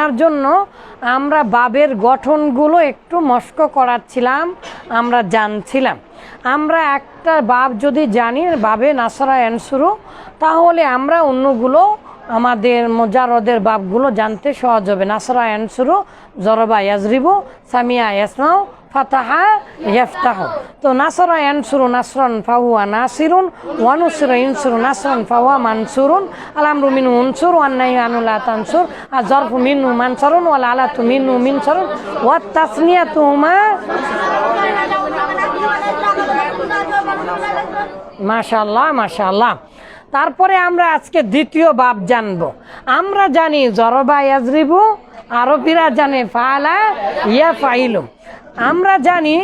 তার জন্য আমরা বাবের গঠনগুলো একটু মস্ক করাচ্ছিলাম, আমরা জানছিলাম। আমরা একটা বাব যদি জানি, বাবে নাসরা অ্যান্সুরু তাহলে আমরা অন্যগুলো আমাদের মোজারদের বাপগুলো জানতে সহজ হবে। নাসরা অ্যানসুরু জরবা ইয়াজরিবু, সামিয়া ইয়াসমাউ ফাতাহা ইয়াফতাহ। তো নাসরা ইয়ানসুরু নাসরান ফাহুয়া নাসিরুন ওয়ানুসিরা ইনসুরু নাসরন ফাহুয়া মানসুরুন। আলামরু মিনু উনসুর ওয়ান্নাহি আনুলা তানসুর। আর জরফু মিনু মানসরুন, ওয়াল আলাতু মিনু মিনসারুন। ওয়াত তাসনিয়াতুহুমা মাশাল্লাহ মাশাল্লাহ তারপরে আমরা আজকে দ্বিতীয় বাপ জানব। আমরা জানি জরবা ইয়াজরিবু, আরবিরা জানে ফালা ইয়া ফাইলু আমরা জানি,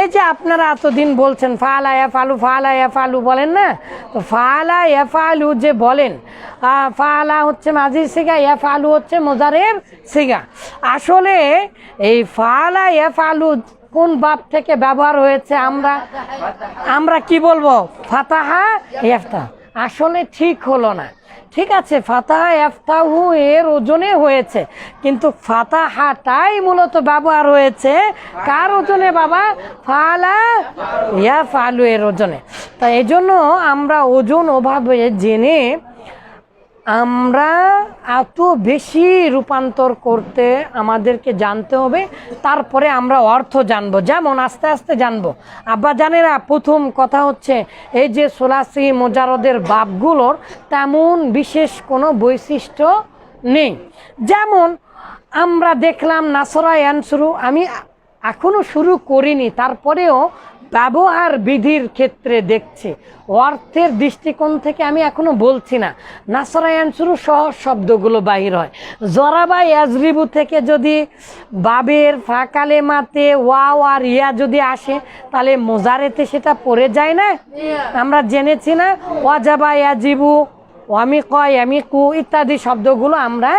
এই যে আপনারা এতদিন বলছেন ফালা ইয়া ফালু, ফালা ইয়া ফালু বলেন না? তো ফালা ইয়া ফালু যে বলেন ফালা হচ্ছে মাঝির সিগা ইয়া ফালু হচ্ছে মোজারের সিগা আসলে এই ফালা ইয়া ফালু কোন বাপ থেকে ব্যবহার হয়েছে আমরা আমরা কি বলব? ফাতাহা ইফতা আসলে ঠিক হলো না। ঠিক আছে, ফাতা এফতাহু এর ওজনে হয়েছে, কিন্তু ফাতা হাটাই মূলত ব্যবহার হয়েছে কার ওজনে বাবা? ফালা ইয়া ফালু এর ওজনে। তা এজন্য জন্য আমরা ওজন অভাবে জেনে আমরা এত বেশি রূপান্তর করতে আমাদেরকে জানতে হবে, তারপরে আমরা অর্থ জানব। যেমন আস্তে আস্তে জানব। আব্বা জানেরা, প্রথম কথা হচ্ছে, এই যে সোলাসি মোজারদের বাপগুলোর তেমন বিশেষ কোনো বৈশিষ্ট্য নেই। যেমন, আমরা দেখলাম নাসরা শুরু আমি এখনও শুরু করিনি, তারপরেও ব্যবহার বিধির ক্ষেত্রে দেখছে। অর্থের দৃষ্টিকোণ থেকে আমি এখনও বলছি না। নাসরায়ান শুরু সহজ শব্দগুলো বাহির হয়। জরাবা ইয়াজরিবু থেকে যদি বাবের ফাকালে মাতে ওয়াও আর ইয়া যদি আসে তাহলে মোজারেতে সেটা পড়ে যায় না? আমরা জেনেছি না ওয়াজাবা ইয়াজিবু আমি কয় আমি কু ইত্যাদি শব্দগুলো আমরা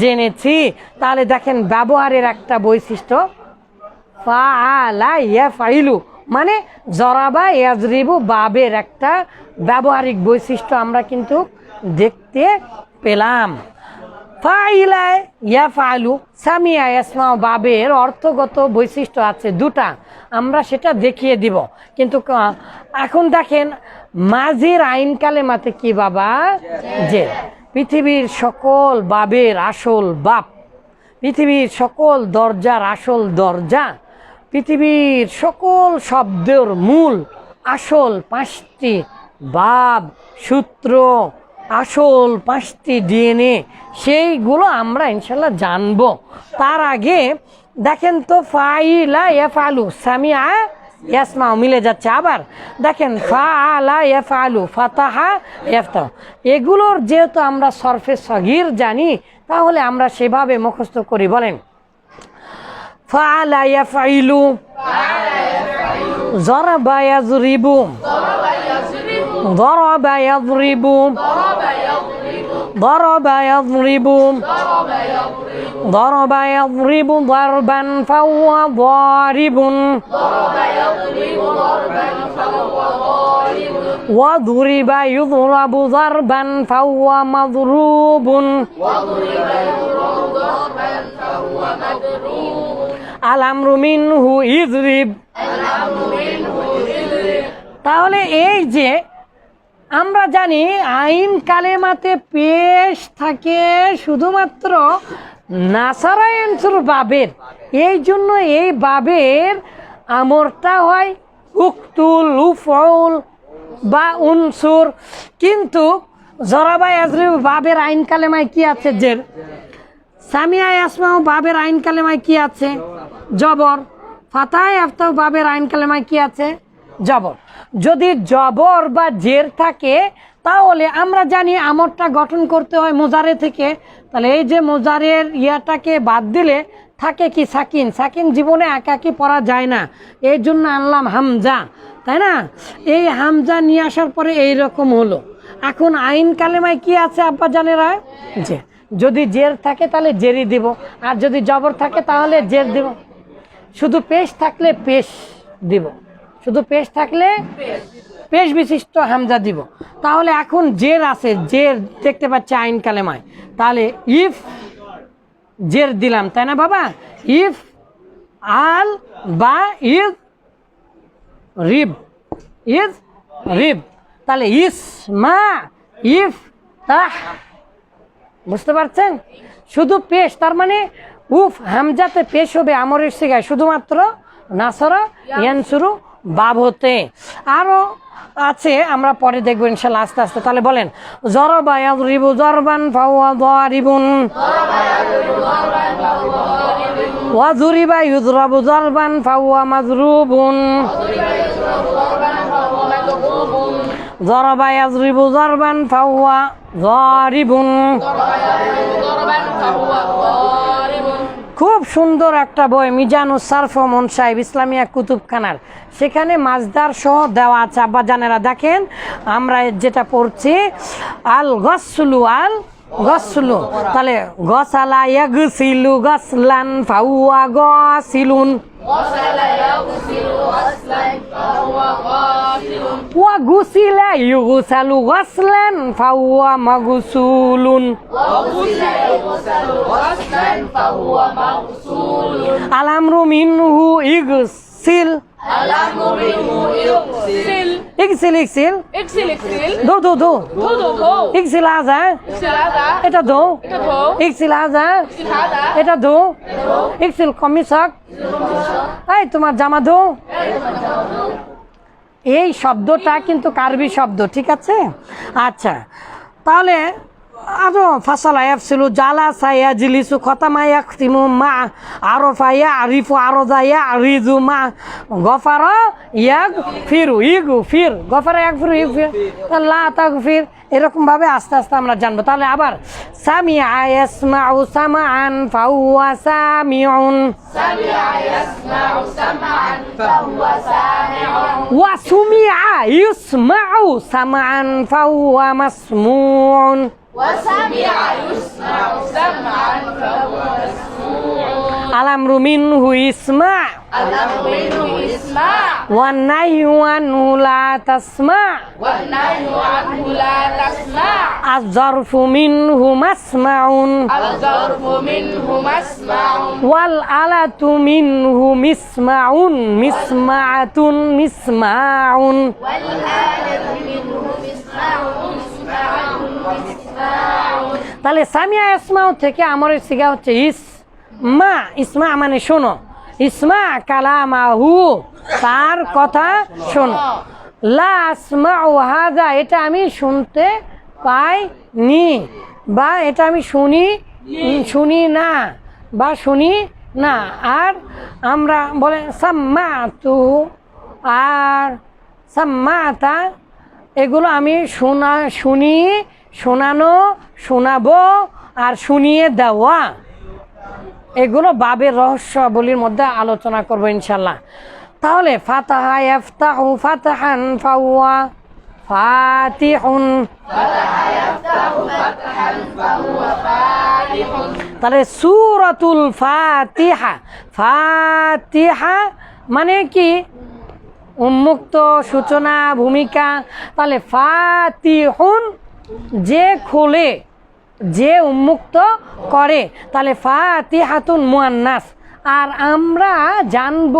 জেনেছি। তাহলে দেখেন ব্যবহারের একটা বৈশিষ্ট্য। ফাআলা ইয়াফাইলু। মানে জরাবা ইয়াজরিবু বাবের একটা ব্যবহারিক বৈশিষ্ট্য আমরা কিন্তু দেখতে পেলাম। ফাইলায় সামিয়া ইয়াসমাও বাবের অর্থগত বৈশিষ্ট্য আছে দুটা। আমরা সেটা দেখিয়ে দিব। কিন্তু এখন দেখেন, মাঝির আইন কালেমাতে কি বাবা? যে পৃথিবীর সকল বাবের আসল বাপ, পৃথিবীর সকল দরজার আসল দরজা পৃথিবীর সকল শব্দের মূল, আসল পাঁচটি বাব, সূত্র, আসল পাঁচটি ডিএনএ, সেইগুলো আমরা ইনশাল্লাহ জানব। তার আগে দেখেন তো, ফাইলা এফ আলু সামিয়া ইয়াসমাও মিলে যাচ্ছে আবার। দেখেন ফা আলা এফ আলু ফাতাহা এফতাহ এগুলোর যেহেতু আমরা সরফে সগির জানি, তাহলে আমরা সেভাবে মুখস্থ করি, বলেন। فعل يفعل. ضرب يضرب. ضرب يضرب. ضرب يضرب. ضرب يضرب ضربا فهو ضارب. ضرب يضرب ضربا فهو ضارب وضرب يضرب ضربا فهو مضروب وضرب يضرب ضربا فهو مضروب. আলাম রুমিন হু ইজরিব তাহলে এই যে আমরা জানি আইন কালেমাতে পেশ থাকে শুধুমাত্র নাসারায়নসুর বাবের। এই জন্য এই বাবের আমরটা হয় উক্তুল উফল বা উনসুর। কিন্তু জরাবাই আজরিব বাবের আইন কালেমায় কি আছে জের সামিয়া আসমাও বাবের আইন কালেমায় কি আছে? জবর। ফাতায় আফতাহ বাবের আইন কালেমায় কি আছে? জবর। যদি জবর বা জের থাকে, তাহলে আমরা জানি আমরটা গঠন করতে হয় মোজারে থেকে। তাহলে এই যে মোজারের ইয়াটাকে বাদ দিলে থাকে কি সাকিন? সাকিন জীবনে একাকি পড়া যায় না। এই জন্য আনলাম হামজা। তাই না? এই হামজা নিয়ে আসার পরে এই রকম হলো। এখন আইন কালেমায় কি আছে আব্বা জানেরা? যে যদি জের থাকে তাহলে জেরি দিব। আর যদি জবর থাকে তাহলে জের দিব। শুধু পেশ থাকলে পেশ দিব। শুধু পেশ থাকলে পেশ বিশিষ্ট হামজা দিব। তাহলে এখন জের আছে, জের দেখতে পাচ্ছি আইন কালেমায়। তাহলে ইফ জের দিলাম, তাই না বাবা? ইফ আল বা ইজ রিব। Is rib. তাহলে ইস মা ইফ তাহ বুঝতে পারছেন? শুধু পেশ, তার মানে উফ, হামজাতে পেশ হবে আমরের শিখায়। শুধুমাত্র নাসরা বাব হতে আরও আছে, আমরা পরে দেখব ইনশাল্লাহ আস্তে আস্তে। তাহলে বলেন, জরবা ইয়াদরিবু জরবান ফাওয়া দারিবুন। জরবান মাজরুবুন। জরবা ইয়াজরিবু জরবান ফাওয়া জারিবুন খুব সুন্দর একটা বই, মিজানুস সারফ মন সাহেব, ইসলামিয়া কুতুবখানার। সেখানে মাছদার সহ দেওয়া আছে। আব্বা জানেরা দেখেন, আমরা যেটা পড়ছি, আল গসলু আল গসলু। তাহলে গসালা ইয়াগসিলু গসলান, ফাউয়া গসিলুন। Wa gusila yugusalu ghaslan fa huwa maghsulun. Wa gusila yugusalu ghaslan fa huwa maghsulun. Alamru minhu igsil. Alamru minhu igsil. এক্সেল এক্সেল এক্সেল এক্সেল দো দো দো দো দো দো এটা দো এটা দো এক্সেল এটা দো এক্সেল কমিশক এই তোমার জামা দো এই শব্দটা কিন্তু কার্বি শব্দ ঠিক আছে? আচ্ছা তাহলে আরও ফাসালা ইয়াফসিলু, জালা সাইয়া জিলিসু খতামা ইয়াখতিমু মা আরফা ইয়া আরিফু আরজা ইয়া আরিজু মা। গফারা ইয়াগ ফিরু ইগু ফির গফারা ইয়াগ ফিরু ইগ ফির লা তাগ ফির এরকম ভাবে আস্তে আস্তে আমরা জানব। তাহলে আবার সামিআ ইয়াসমাউ Alamru minhu isma Alamru minhu isma Wa nahyu anhu la tasma Wa nahyu anhu la tasma Az-zarfu minhu masma'un Az-zarfu minhu masma'un Wal alatu minhu misma'un Misma'atun misma'un Wal alatu minhu misma'un Misma'un তাহলে সামিয়া ইসমাও থেকে আমার সিগা হচ্ছে ইস মা ইসমা মানে শোনো। ইসমা কালামাহু, তার কথা শোনো। লা আসমাউ হাজা এটা আমি শুনতে পাই নি বা এটা আমি শুনি শুনি না বা শুনি না। আর আমরা বলে সাম্মা তু আর সাম্মাতা, এগুলো আমি শোনা, শুনি শোনানো, শোনাবো আর শুনিয়ে দেওয়া। এগুলো বাবের রহস্যাবলীর মধ্যে আলোচনা করব ইনশাল্লাহ। তাহলে ফাতাহা ইফতাহু ফাতাহান ফাওয়া ফাতিহুন। তাহলে সুরাতুল ফাতিহা ফাতিহা মানে কি? উন্মুক্ত সূচনা, ভূমিকা। তাহলে ফাতিহুন যে খোলে, যে উন্মুক্ত করে, তাহলে ফাতিহাতুন মুয়ান্নাস আর আমরা জানব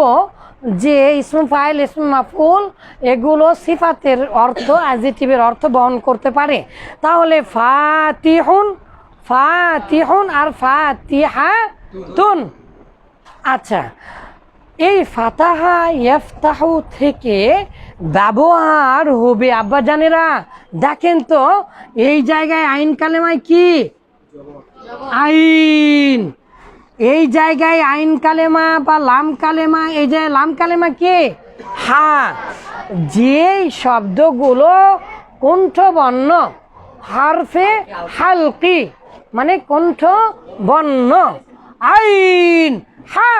যে ইসমু ফাইল ইসমু মাফুল এগুলো সিফাতের অর্থ অ্যাজিটিভের অর্থ বহন করতে পারে। তাহলে ফাতিহুন ফাতিহুন আর ফাতিহাতুন। আচ্ছা এই ফাতাহা ইফতাহু থেকে ব্যবহার হবে আব্বা জানেরা দেখেন তো, এই জায়গায় আইন কালেমায় কি? আইন। এই জায়গায় আইন কালেমা বা লাম কালেমা, এই যে লাম কালেমা কে? হা যে শব্দগুলো কণ্ঠ বর্ণ হারফে হালকি মানে কণ্ঠ বর্ণ আইন, হা,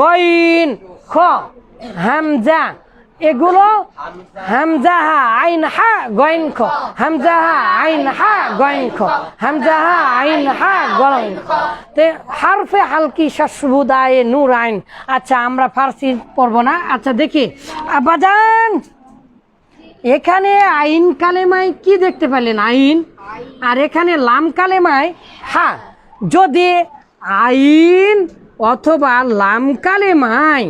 গইন, খ, হামজা। এগুলো হামজাহা আইন হা গইন খ হামজাহা আইন হা গইন খ হামজাহা আইন হা গইন খ তে হারফে হালকি শস্বুদায়ে নূর আইন। আচ্ছা আমরা ফার্সি পড়ব না। আচ্ছা দেখি। আবাজান! এখানে আইন কালেমায় কি দেখতে পেলেন? আইন। আর এখানে লাম কালেমায় হা। যদি আইন অথবা লাম কালেমায়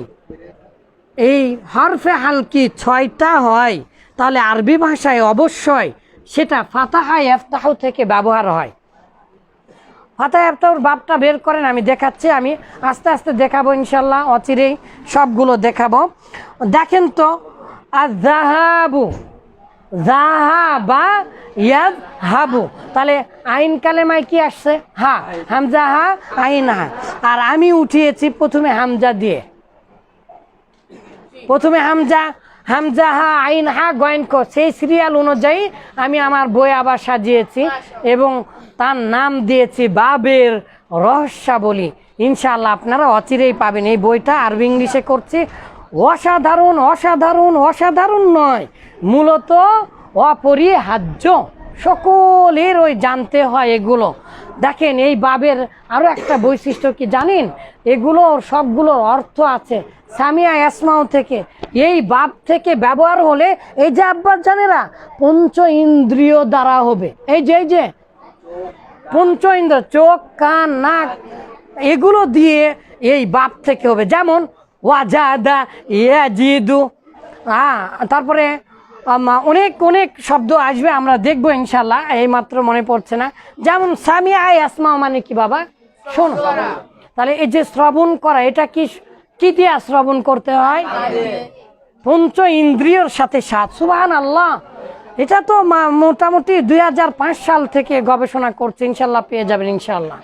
এই হরফে হালকি ছয়টা হয়? তাহলে আরবি ভাষায় অবশ্যই সেটা ফাতাহা এফতাহ থেকে ব্যবহার হয়। ফাতাহ এফতাহুর বাপটা বের করেন, আমি দেখাচ্ছি, আমি আস্তে আস্তে দেখাবো ইনশাল্লাহ অচিরেই সবগুলো দেখাবো। দেখেন তো আর জাহাবু হাবু তাহলে আইন কালেমায় কি আসছে? হা, হামজা হা, আইন হা। আর আমি উঠিয়েছি প্রথমে হামজা দিয়ে। প্রথমে হামজা হামজা হা আইন হা গয়ন ক সেই সিরিয়াল অনুযায়ী আমি আমার বই আবার সাজিয়েছি এবং তার নাম দিয়েছি বাবের রহস্যাবলী। ইনশাআল্লাহ আপনারা অচিরেই পাবেন। এই বইটা আরবি ইংলিশে করছি। অসাধারণ অসাধারণ অসাধারণ নয়। মূলত অপরিহার্য। সকলের ওই জানতে হয় এগুলো। দেখেন, এই বাবের আরও একটা বৈশিষ্ট্য কি জানেন? এগুলোর সবগুলোর অর্থ আছে সামিয়া এসমাও থেকে। এই বাপ থেকে ব্যবহার হলে এই যে আব্বাস জানেরা, পঞ্চ ইন্দ্রিয় দ্বারা হবে। এই যে এই যে, পঞ্চ ইন্দ্র, চোখ, কান, নাক, এগুলো দিয়ে এই বাপ থেকে হবে। যেমন, ওয়াজাদা ইয়াজিদু হ্যাঁ তারপরে অনেক অনেক শব্দ আসবে, আমরা দেখব ইনশাল্লাহ এই মাত্র মনে পড়ছে না। যেমন, সামিয়া আসমা মানে কি বাবা? শোনো, তাহলে এই যে শ্রবণ করা, এটা কি কি দিয়ে শ্রবণ করতে হয়? পঞ্চ ইন্দ্রিয়র সাথে সাত সুবাহান আল্লাহ এটা তো মোটামুটি দুই হাজার পাঁচ সাল থেকে গবেষণা করছে ইনশাল্লাহ পেয়ে যাবেন ইনশাল্লাহ